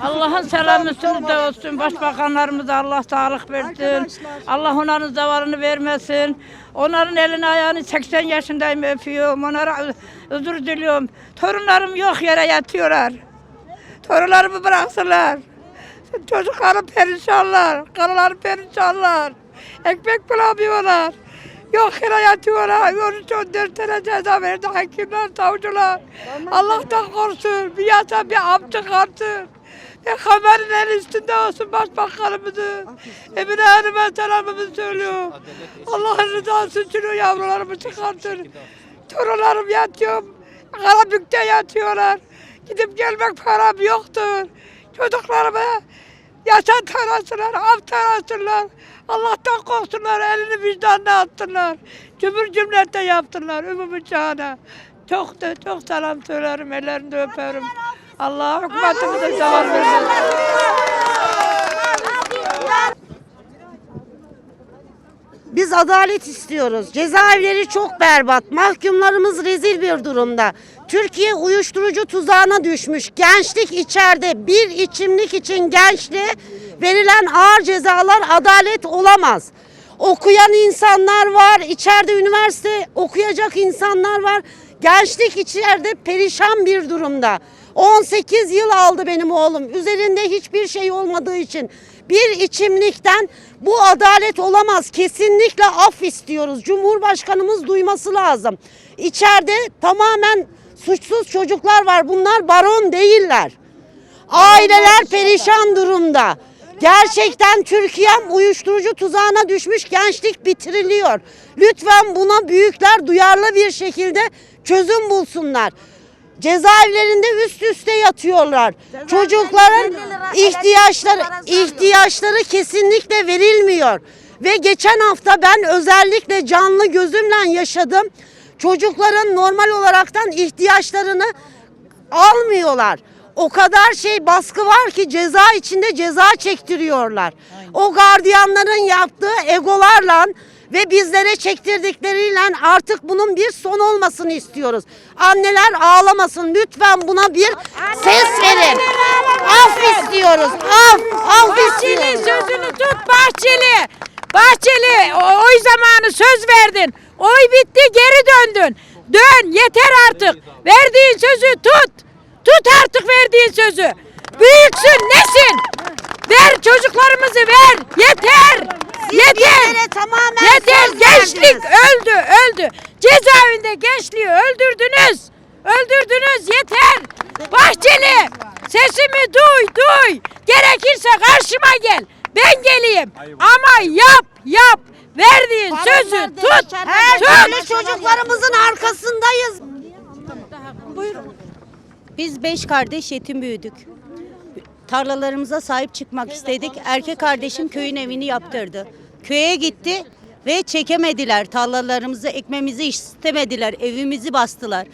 Allah'ın selamı üstünüzde olsun. Başbakanlarımıza Allah sağlık versin. Allah onların zavarını vermesin. Onların elini ayağını 80 yaşındayım öpüyorum. Onlara özür diliyorum. Torunlarım yok yere yatıyorlar. Torunlarımı bıraksınlar. Çocuklarım perişanlar. Karılarım perişanlar. Ekmek bulamıyorlar. Yok yere yatıyorlar. 13-14 sene ceza verdi hakimler, savcılar. Allah'tan korksun. Bir yasa bir amca kalsın. Kamerin en üstünde olsun başbakanımızı. Emine Hanım'a selamımı söylüyorum. Allah'ın rızası için o yavrularımı çıkartın. Torunlarım yatıyor. Karabük'te yatıyorlar. Gidip gelmek param yoktur. Çocuklarımı yaşam tarasınlar, av tarasınlar. Allah'tan korksunlar, elini vicdanına atsınlar. Cümür cümlete yaptılar, ümümü çağına. Çok da çok selam söylerim, ellerini öperim. Allah hükümetimize zeval versin. Biz adalet istiyoruz. Cezaevleri çok berbat. Mahkumlarımız rezil bir durumda. Türkiye uyuşturucu tuzağına düşmüş. Gençlik içeride bir içimlik için gençliğe verilen ağır cezalar adalet olamaz. Okuyan insanlar var, içeride üniversite okuyacak insanlar var. Gençlik içeride perişan bir durumda. 18 yıl aldı benim oğlum. Üzerinde hiçbir şey olmadığı için bir içimlikten bu adalet olamaz. Kesinlikle af istiyoruz. Cumhurbaşkanımız duyması lazım. İçeride tamamen suçsuz çocuklar var. Bunlar baron değiller. Aileler perişan durumda. Gerçekten Türkiye'm uyuşturucu tuzağına düşmüş gençlik bitiriliyor. Lütfen buna büyükler duyarlı bir şekilde çözüm bulsunlar. Cezaevlerinde üst üste yatıyorlar. Çocukların ihtiyaçları ihtiyaçları kesinlikle verilmiyor. Ve geçen hafta ben özellikle canlı gözümle yaşadım. Çocukların normal olaraktan ihtiyaçlarını almıyorlar. O kadar şey baskı var ki ceza içinde ceza çektiriyorlar. O gardiyanların yaptığı egolarla ve bizlere çektirdikleriyle artık bunun bir son olmasını istiyoruz. Anneler ağlamasın lütfen buna bir ses verin. Af istiyoruz. Af, af Bahçeli istiyoruz. sözünü tut Bahçeli. Bahçeli o- oy zamanı söz verdin. Oy bitti geri döndün. Dön yeter artık. Verdiğin sözü tut. Tut artık verdiğin sözü. Büyüksün nesin? Ver çocuklarımızı ver. Yeter. Yeter. tamamen Yeter. Gençlik verdiniz. öldü öldü. Cezaevinde gençliği öldürdünüz. Öldürdünüz yeter. Bahçeli sesimi duy duy. Gerekirse karşıma gel. Ben geleyim. Ama yap yap. Verdiğin sözü tut. Her tut. türlü çocuklarımızın arkasındayız. Biz beş kardeş yetim büyüdük. Tarlalarımıza sahip çıkmak istedik. Erkek kardeşim köyün evini yaptırdı. Köye gitti ve çekemediler. Tarlalarımızı ekmemizi istemediler. Evimizi bastılar.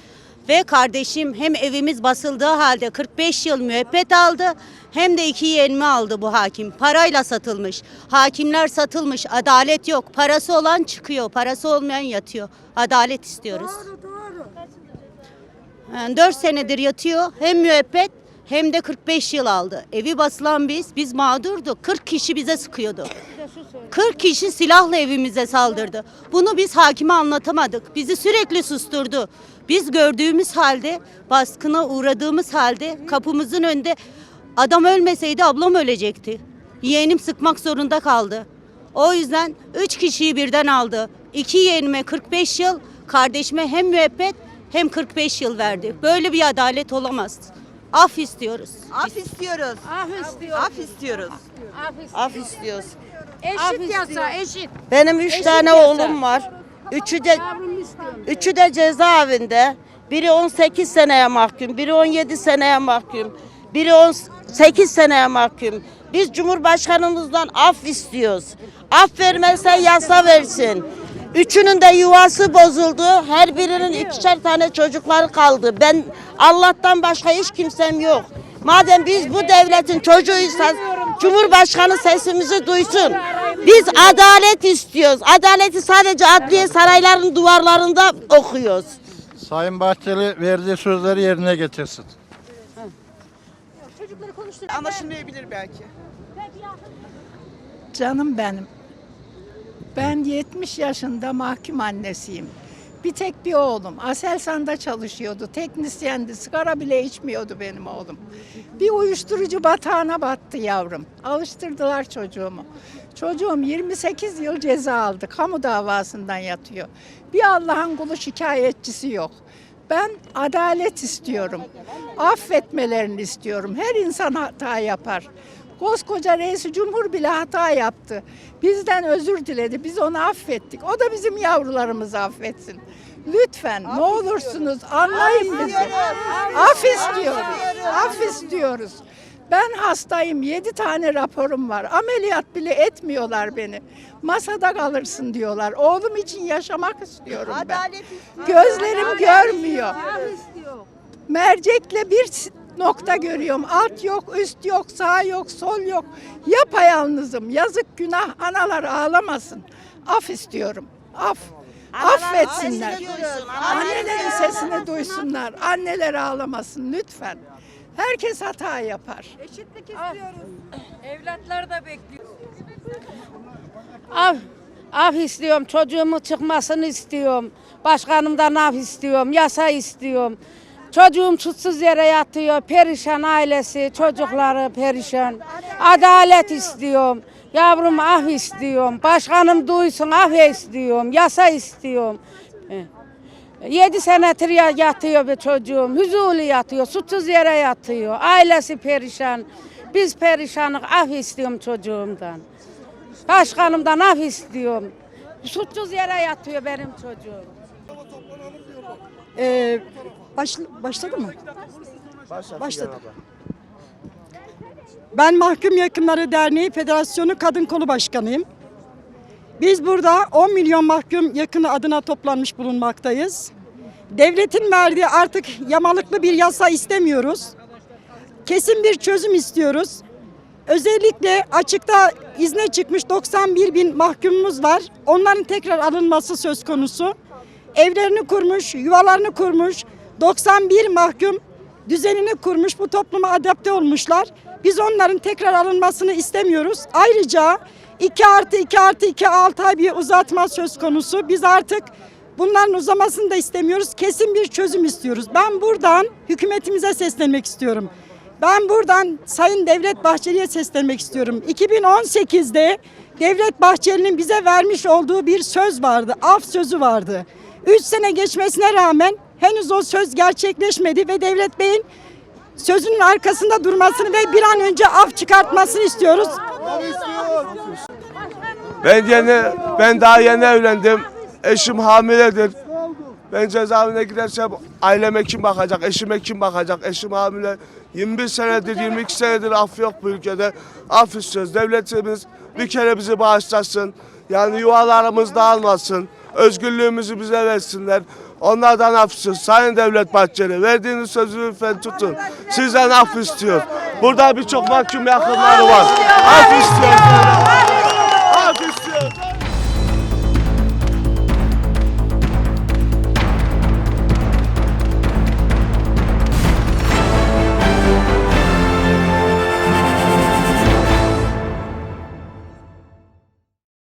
Ve kardeşim hem evimiz basıldığı halde 45 yıl müebbet aldı hem de iki yeğenimi aldı bu hakim. Parayla satılmış. Hakimler satılmış. Adalet yok. Parası olan çıkıyor. Parası olmayan yatıyor. Adalet istiyoruz. Yani 4 senedir yatıyor. Hem müebbet hem de 45 yıl aldı. Evi basılan biz, biz mağdurduk. 40 kişi bize sıkıyordu. 40 kişi silahla evimize saldırdı. Bunu biz hakime anlatamadık. Bizi sürekli susturdu. Biz gördüğümüz halde, baskına uğradığımız halde kapımızın önünde adam ölmeseydi ablam ölecekti. Yeğenim sıkmak zorunda kaldı. O yüzden 3 kişiyi birden aldı. 2 yeğenime 45 yıl, kardeşime hem müebbet hem 45 yıl verdi. Böyle bir adalet olamaz. Af istiyoruz. Af istiyoruz. Af istiyoruz. Af istiyoruz. Eşit yasa eşit. Benim üç tane oğlum var. Üçü de üçü de cezaevinde. Biri 18 seneye mahkum, biri 17 seneye mahkum, biri 18 seneye mahkum. Biz Cumhurbaşkanımızdan af istiyoruz. Af vermezse yasa versin. Üçünün de yuvası bozuldu. Her birinin ikişer tane çocukları kaldı. Ben Allah'tan başka hiç kimsem yok. Madem biz bu devletin çocuğuysak Cumhurbaşkanı sesimizi duysun. Biz adalet istiyoruz. Adaleti sadece adliye saraylarının duvarlarında okuyoruz. Sayın Bahçeli verdiği sözleri yerine getirsin. Çocukları konuşturun. Anlaşılmayabilir belki. Canım benim. Ben 70 yaşında mahkum annesiyim. Bir tek bir oğlum. Aselsan'da çalışıyordu. Teknisyendi. Sigara bile içmiyordu benim oğlum. Bir uyuşturucu batağına battı yavrum. Alıştırdılar çocuğumu. Çocuğum 28 yıl ceza aldı. Kamu davasından yatıyor. Bir Allah'ın kulu şikayetçisi yok. Ben adalet istiyorum. Affetmelerini istiyorum. Her insan hata yapar. Koskoca reisi cumhur bile hata yaptı. Bizden özür diledi. Biz onu affettik. O da bizim yavrularımızı affetsin. Lütfen ne olursunuz anlayın bizi. Af istiyoruz. Af istiyoruz. Ben hastayım. Yedi tane raporum var. Ameliyat bile etmiyorlar beni. Masada kalırsın diyorlar. Oğlum için yaşamak istiyorum ben. Gözlerim görmüyor. Mercekle bir nokta görüyorum. Alt yok, üst yok, sağ yok, sol yok. Yapayalnızım. Yazık günah analar ağlamasın. Af istiyorum. Af. Affetsinler. Annelerin sesini duysunlar. Anneler ağlamasın lütfen. Herkes hata yapar. Evlatlar da bekliyor. Af, af istiyorum. Çocuğumu çıkmasını istiyorum. Başkanımdan af istiyorum. Yasa istiyorum. Çocuğum suçsuz yere yatıyor. Perişan ailesi, çocukları perişan. Adalet istiyorum. Yavrum af istiyorum. Başkanım duysun af istiyorum. Yasa istiyorum. Eh. Yedi senedir ya yatıyor bir çocuğum. Huzurlu yatıyor. Suçsuz yere yatıyor. Ailesi perişan. Biz perişanlık af istiyorum çocuğumdan. Başkanımdan af istiyorum. Suçsuz yere yatıyor benim çocuğum. Ee, baş, başladı mı? Başladı. Ben Mahkum Yakınları Derneği Federasyonu Kadın Kolu Başkanıyım. Biz burada 10 milyon mahkum yakını adına toplanmış bulunmaktayız. Devletin verdiği artık yamalıklı bir yasa istemiyoruz. Kesin bir çözüm istiyoruz. Özellikle açıkta izne çıkmış 91 bin mahkumumuz var. Onların tekrar alınması söz konusu. Evlerini kurmuş, yuvalarını kurmuş. 91 mahkum düzenini kurmuş, bu topluma adapte olmuşlar. Biz onların tekrar alınmasını istemiyoruz. Ayrıca 2 artı 2 artı 2 6 ay bir uzatma söz konusu. Biz artık bunların uzamasını da istemiyoruz. Kesin bir çözüm istiyoruz. Ben buradan hükümetimize seslenmek istiyorum. Ben buradan Sayın Devlet Bahçeli'ye seslenmek istiyorum. 2018'de Devlet Bahçeli'nin bize vermiş olduğu bir söz vardı. Af sözü vardı. 3 sene geçmesine rağmen henüz o söz gerçekleşmedi ve Devlet Bey'in sözünün arkasında durmasını ve bir an önce af çıkartmasını istiyoruz. Ben yeni, ben daha yeni evlendim. Eşim hamiledir. Ben cezaevine gidersem aileme kim bakacak, eşime kim bakacak? Eşim hamile. 21 senedir, 22 senedir af yok bu ülkede. Af istiyoruz. Devletimiz bir kere bizi bağışlasın. Yani yuvalarımız dağılmasın. Özgürlüğümüzü bize versinler. Onlardan af istiyoruz. Sayın Devlet Bahçeli verdiğiniz sözü lütfen tutun. Sizden af istiyoruz. Burada birçok mahkum yakınları var. Af istiyoruz.